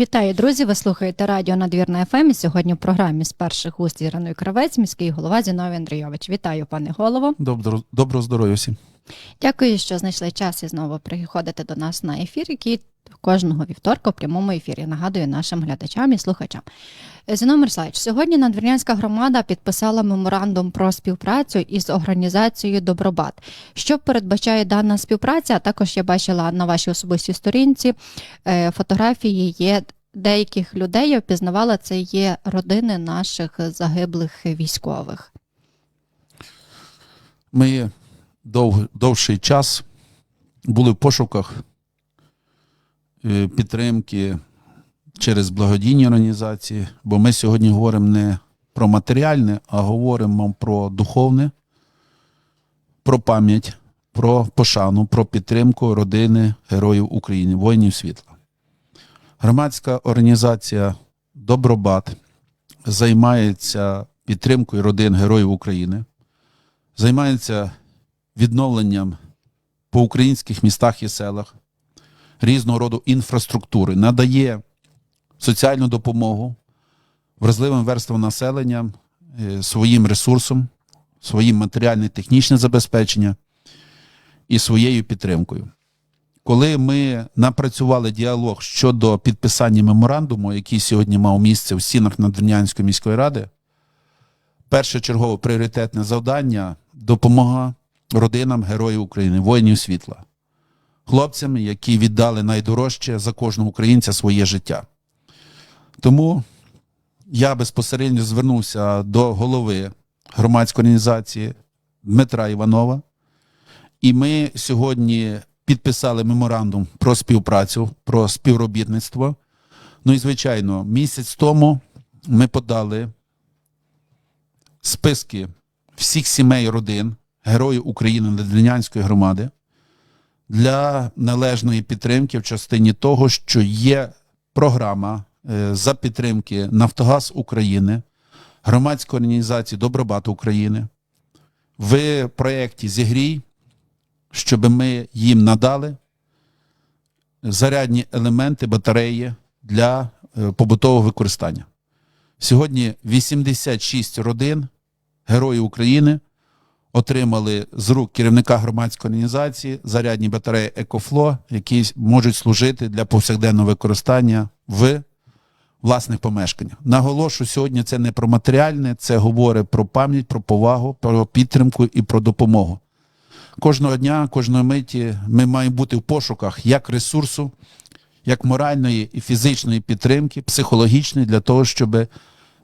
Вітаю, друзі! Ви слухаєте радіо Надвірна ФМ. І сьогодні в програмі з перших уст з Кравець, міський голова Зіновій Андрійович. Вітаю, пане голово. Добро, доброго здоров'я всім. Дякую, що знайшли час і знову приходите до нас на ефір, який кожного вівторка в прямому ефірі. Нагадую нашим глядачам і слухачам. Зіно Мерсач, сьогодні Надвірнянська громада підписала меморандум про співпрацю із організацією Добробат. Що передбачає дана співпраця? Також я бачила на вашій особистій сторінці е, фотографії є деяких людей. Я впізнавала це є родини наших загиблих військових. Ми дов, довший час були в пошуках е, підтримки через благодійні організації, бо ми сьогодні говоримо не про матеріальне, а говоримо про духовне, про пам'ять, про пошану, про підтримку родини Героїв України, воїнів світла. Громадська організація Добробат займається підтримкою родин Героїв України, займається відновленням по українських містах і селах різного роду інфраструктури, надає соціальну допомогу вразливим верствам населення е, своїм ресурсом, своїм матеріально-технічне забезпечення і своєю підтримкою. Коли ми напрацювали діалог щодо підписання меморандуму, який сьогодні мав місце в стінах Надвірнянської міської ради, перше чергове пріоритетне завдання допомога родинам Героїв України, воїнів світла, хлопцям, які віддали найдорожче за кожного українця своє життя. Тому я безпосередньо звернувся до голови громадської організації Дмитра Іванова, і ми сьогодні підписали меморандум про співпрацю, про співробітництво. Ну і, звичайно, місяць тому ми подали списки всіх сімей родин Героїв України Надвірнянської громади для належної підтримки в частині того, що є програма е, за підтримки Нафтогаз України, громадської організації Добробат України в проєкті Зігрій, щоб ми їм надали зарядні елементи батареї для е, побутового використання. Сьогодні 86 родин Героїв України отримали з рук керівника громадської організації зарядні батареї Екофло, які можуть служити для повсякденного використання в власних помешканнях. Наголошую, сьогодні це не про матеріальне, це говорить про пам'ять, про повагу, про підтримку і про допомогу. Кожного дня, кожної миті ми маємо бути в пошуках як ресурсу, як моральної і фізичної підтримки, психологічної для того, щоб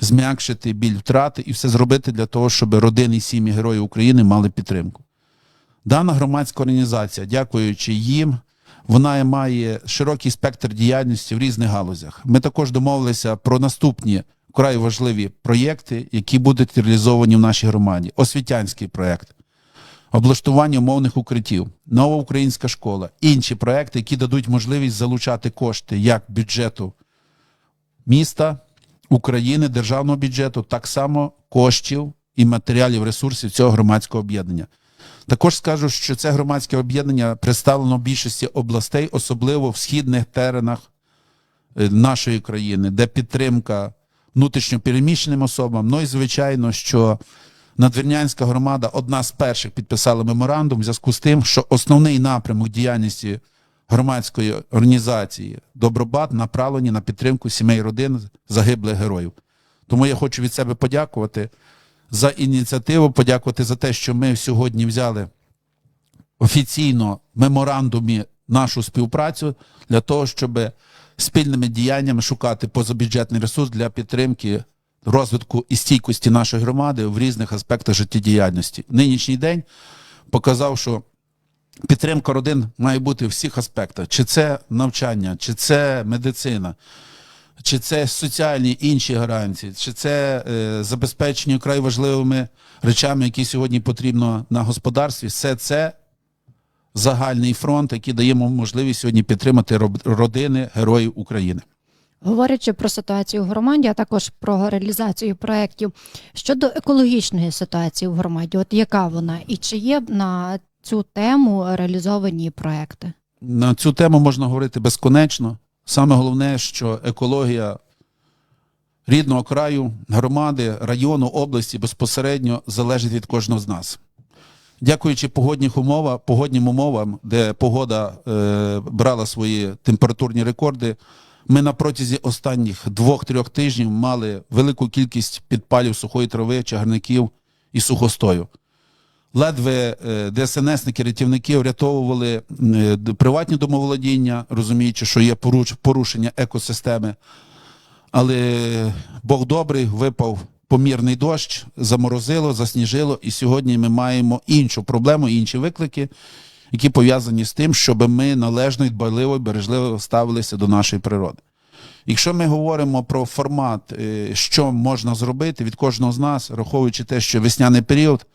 зм'якшити біль втрати і все зробити для того, щоб родини і сім'ї Героїв України мали підтримку. Дана громадська організація, дякуючи їм, вона має широкий спектр діяльності в різних галузях. Ми також домовилися про наступні вкрай важливі проєкти, які будуть реалізовані в нашій громаді. Освітянський проєкт, облаштування умовних укриттів, нова українська школа, інші проєкти, які дадуть можливість залучати кошти як бюджету міста, України, державного бюджету, так само коштів і матеріалів ресурсів цього громадського об'єднання. Також скажу, що це громадське об'єднання представлено в більшості областей, особливо в східних теренах е, нашої країни, де підтримка внутрішньопереміщеним особам. Ну і звичайно, що Надвірнянська громада одна з перших підписала меморандум в зв'язку з тим, що основний напрямок діяльності громадської організації Добробат направлені на підтримку сімей родин загиблих героїв. Тому я хочу від себе подякувати за ініціативу, подякувати за те, що ми сьогодні взяли офіційно в меморандумі нашу співпрацю для того, щоб спільними діяннями шукати позабюджетний ресурс для підтримки розвитку і стійкості нашої громади в різних аспектах життєдіяльності. Нинішній день показав, що підтримка родин має бути в всіх аспектах: чи це навчання, чи це медицина, чи це соціальні інші гарантії, чи це е, забезпечення вкрай важливими речами, які сьогодні потрібно на господарстві. Все це загальний фронт, який дає можливість сьогодні підтримати родини героїв України. Говорячи про ситуацію в громаді, а також про реалізацію проєктів щодо екологічної ситуації в громаді, от яка вона і чи є на цю тему реалізовані проекти? На цю тему можна говорити безконечно. Саме головне, що екологія рідного краю, громади, району, області безпосередньо залежить від кожного з нас. Дякуючи погодних умовам, погоднім умовам, де погода е, брала свої температурні рекорди, ми на протязі останніх двох-трьох тижнів мали велику кількість підпалів сухої трави, чагарників і сухостою. Ледве е, ДСНСники, рятівники врятовували е, приватні домоволодіння, розуміючи, що є порушення екосистеми. Але Бог добрий, випав помірний дощ, заморозило, засніжило, і сьогодні ми маємо іншу проблему, інші виклики, які пов'язані з тим, щоб ми належно, дбайливо бережливо ставилися до нашої природи. Якщо ми говоримо про формат, е, що можна зробити від кожного з нас, враховуючи те, що весняний період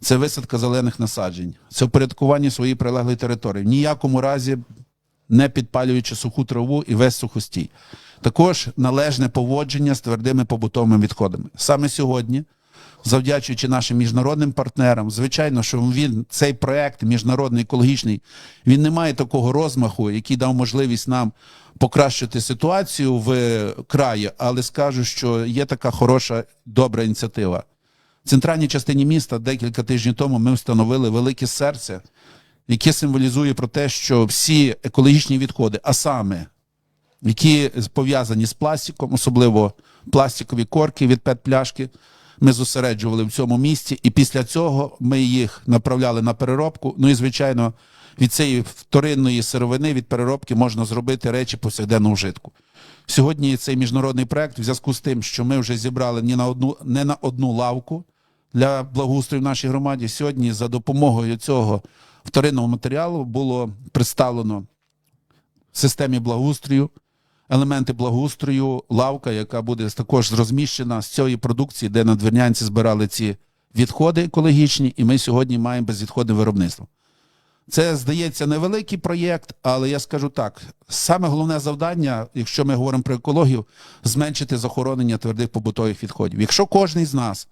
це висадка зелених насаджень, це впорядкування своєї прилеглої території. В ніякому разі не підпалюючи суху траву і весь сухостій. Також належне поводження з твердими побутовими відходами. Саме сьогодні, завдячуючи нашим міжнародним партнерам, звичайно, що він цей проект міжнародний екологічний, він не має такого розмаху, який дав можливість нам покращити ситуацію в краї, але скажу, що є така хороша, добра ініціатива. Центральній частині міста декілька тижнів тому ми встановили велике серце, яке символізує про те, що всі екологічні відходи, а саме які пов'язані з пластиком, особливо пластикові корки від пет-пляшки, ми зосереджували в цьому місці, і після цього ми їх направляли на переробку. Ну і звичайно, від цієї вторинної сировини від переробки можна зробити речі повсякденного вжитку. Сьогодні цей міжнародний проект, в зв'язку з тим, що ми вже зібрали не на одну, не на одну лавку для благоустрою в нашій громаді. Сьогодні за допомогою цього вторинного матеріалу було представлено в системі благоустрою, елементи благоустрою, лавка, яка буде також розміщена з цієї продукції, де на двірнянці збирали ці відходи екологічні, і ми сьогодні маємо безвідходне виробництво. Це здається невеликий проєкт, але я скажу так: саме головне завдання, якщо ми говоримо про екологію, зменшити захоронення твердих побутових відходів. Якщо кожен з нас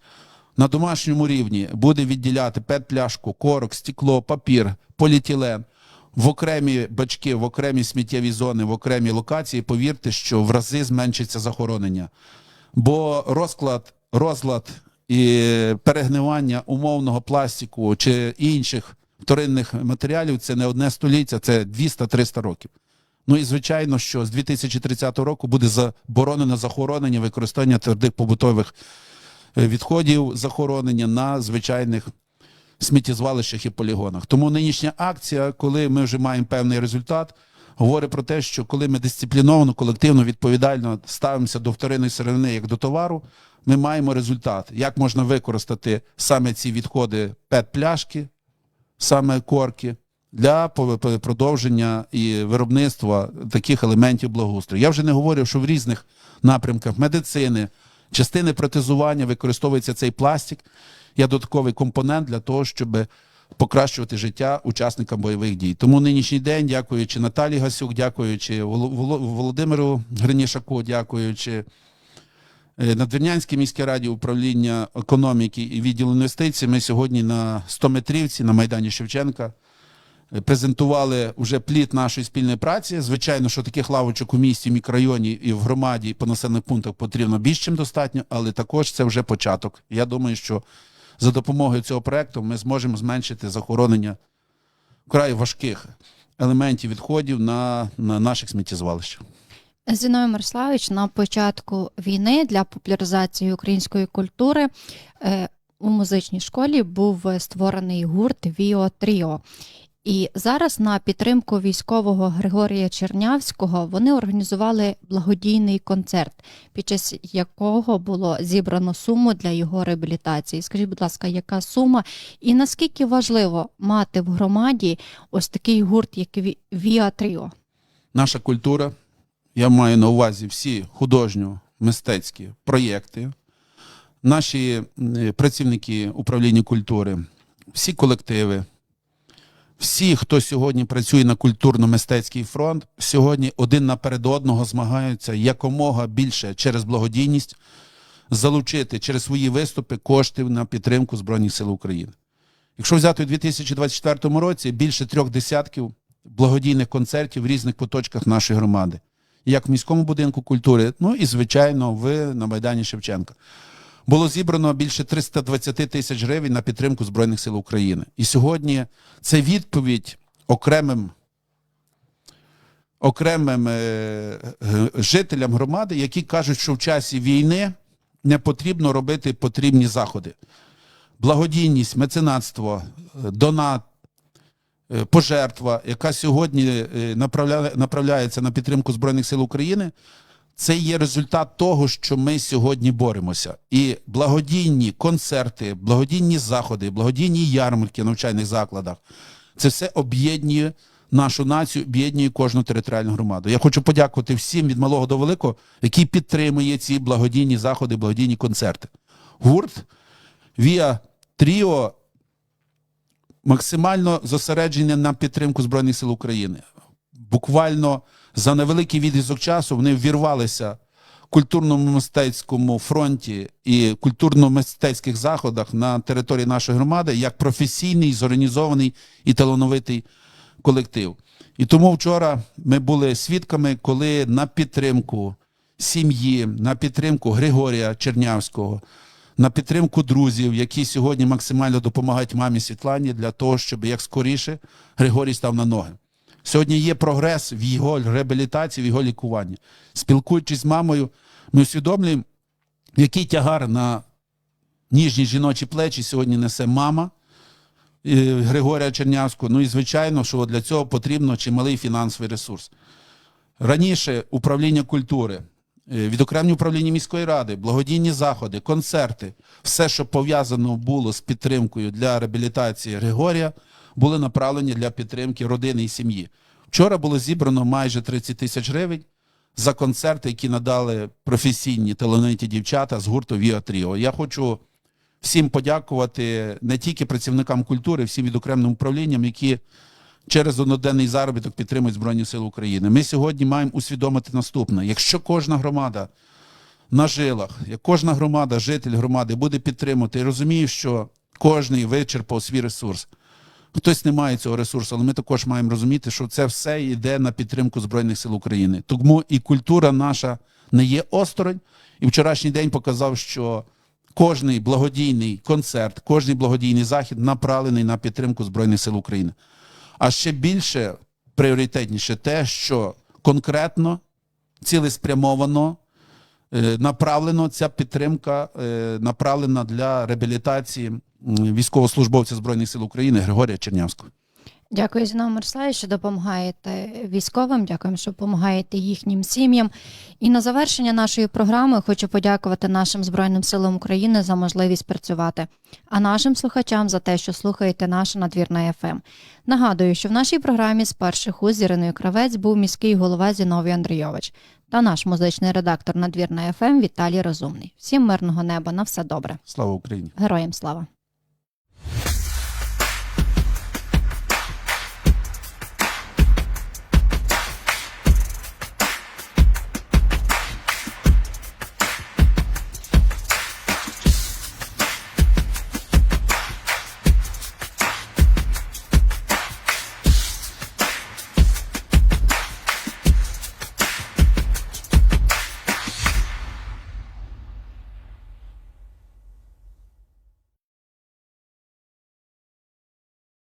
на домашньому рівні буде відділяти пет-пляшку, корок, стекло, папір, поліетилен в окремі бачки, в окремі сміттєві зони, в окремі локації, повірте, що в рази зменшиться захоронення. Бо розклад, розлад і перегнивання умовного пластику чи інших вторинних матеріалів це не одне століття, це 200-300 років. Ну і звичайно, що з 2030 року буде заборонено захоронення використання твердих побутових відходів захоронення на звичайних сміттєзвалищах і полігонах. Тому нинішня акція, коли ми вже маємо певний результат, говорить про те, що коли ми дисципліновано, колективно, відповідально ставимося до вторинної сировини як до товару, ми маємо результат, як можна використати саме ці відходи пет-пляшки, саме корки. Для продовження і виробництва таких елементів благоустрою. Я вже не говорю, що в різних напрямках медицини, частини протезування використовується цей пластик як додатковий компонент для того, щоб покращувати життя учасникам бойових дій. Тому нинішній день, дякуючи Наталі Гасюк, дякуючи Воло- Воло- Володимиру Гринішаку, дякуючи е, Надвірнянській міській раді управління економіки і відділу інвестицій, ми сьогодні на 100 метрівці на Майдані Шевченка презентували вже плід нашої спільної праці. Звичайно, що таких лавочок у місті, мікрорайоні і в громаді, і по населених пунктах потрібно більш чим достатньо, але також це вже початок. Я думаю, що за допомогою цього проекту ми зможемо зменшити захоронення вкрай важких елементів відходів на, на наших сміттєзвалищах. Зіною Мирославович, на початку війни для популяризації української культури е, у музичній школі був е, створений гурт Віо Тріо. І зараз на підтримку військового Григорія Чернявського вони організували благодійний концерт, під час якого було зібрано суму для його реабілітації. Скажіть, будь ласка, яка сума і наскільки важливо мати в громаді ось такий гурт, як Ві- Віа Тріо? Наша культура, я маю на увазі всі художньо-мистецькі проєкти, наші працівники управління культури, всі колективи, всі, хто сьогодні працює на культурно-мистецький фронт, сьогодні один наперед одного змагаються якомога більше через благодійність залучити через свої виступи коштів на підтримку Збройних сил України. Якщо взяти у 2024 році більше трьох десятків благодійних концертів в різних куточках нашої громади. як в міському будинку культури, ну і звичайно, в на Майдані Шевченка. Було зібрано більше 320 тисяч гривень на підтримку Збройних сил України. І сьогодні це відповідь окремим окремим е, жителям громади, які кажуть, що в часі війни не потрібно робити потрібні заходи. Благодійність, меценатство, е, донат, е, пожертва, яка сьогодні направляє, направляється на підтримку Збройних сил України, це є результат того, що ми сьогодні боремося. І благодійні концерти, благодійні заходи, благодійні ярмарки в навчальних закладах це все об'єднує нашу націю, об'єднує кожну територіальну громаду. Я хочу подякувати всім від малого до великого, які підтримує ці благодійні заходи, благодійні концерти. Гурт Віа Тріо максимально зосередження на підтримку Збройних сил України. Буквально за невеликий відрізок часу вони ввірвалися в культурно-мистецькому фронті і культурно-мистецьких заходах на території нашої громади як професійний, зорганізований і талановитий колектив. І тому вчора ми були свідками, коли на підтримку сім'ї, на підтримку Григорія Чернявського, на підтримку друзів, які сьогодні максимально допомагають мамі Світлані для того, щоб як скоріше Григорій став на ноги. Сьогодні є прогрес в його реабілітації, в його лікуванні. Спілкуючись з мамою, ми усвідомлюємо, який тягар на ніжні жіночі плечі сьогодні несе мама е, Григорія Чернявського. Ну і звичайно, що для цього потрібно чималий фінансовий ресурс. Раніше управління культури, е, відокремлені управління міської ради, благодійні заходи, концерти, все, що пов'язано було з підтримкою для реабілітації Григорія, були направлені для підтримки родини і сім'ї. Вчора було зібрано майже 30 тисяч гривень за концерти, які надали професійні талановиті дівчата з гурту Віа Тріо. Я хочу всім подякувати не тільки працівникам культури, всім відокремленим управлінням, які через одноденний заробіток підтримують Збройні Сили України. Ми сьогодні маємо усвідомити наступне: якщо кожна громада на жилах, як кожна громада, житель громади буде підтримувати і розуміє, що кожний вичерпав свій ресурс. Хтось не має цього ресурсу, але ми також маємо розуміти, що це все йде на підтримку Збройних сил України. Тому і культура наша не є осторонь. І вчорашній день показав, що кожний благодійний концерт, кожний благодійний захід направлений на підтримку Збройних сил України. А ще більше пріоритетніше те, що конкретно, цілеспрямовано е, направлено ця підтримка е, направлена для реабілітації військовослужбовця Збройних сил України Григорія Чернявського. Дякую, Зіна Мерслай, що допомагаєте військовим. Дякуємо, що допомагаєте їхнім сім'ям. І на завершення нашої програми хочу подякувати нашим Збройним силам України за можливість працювати, а нашим слухачам за те, що слухаєте наше надвірна ФМ. Нагадую, що в нашій програмі з перших уст з Іриною Кравець був міський голова Зіновій Андрійович та наш музичний редактор надвірна ФМ Віталій Розумний. Всім мирного неба, на все добре. Слава Україні! Героям слава!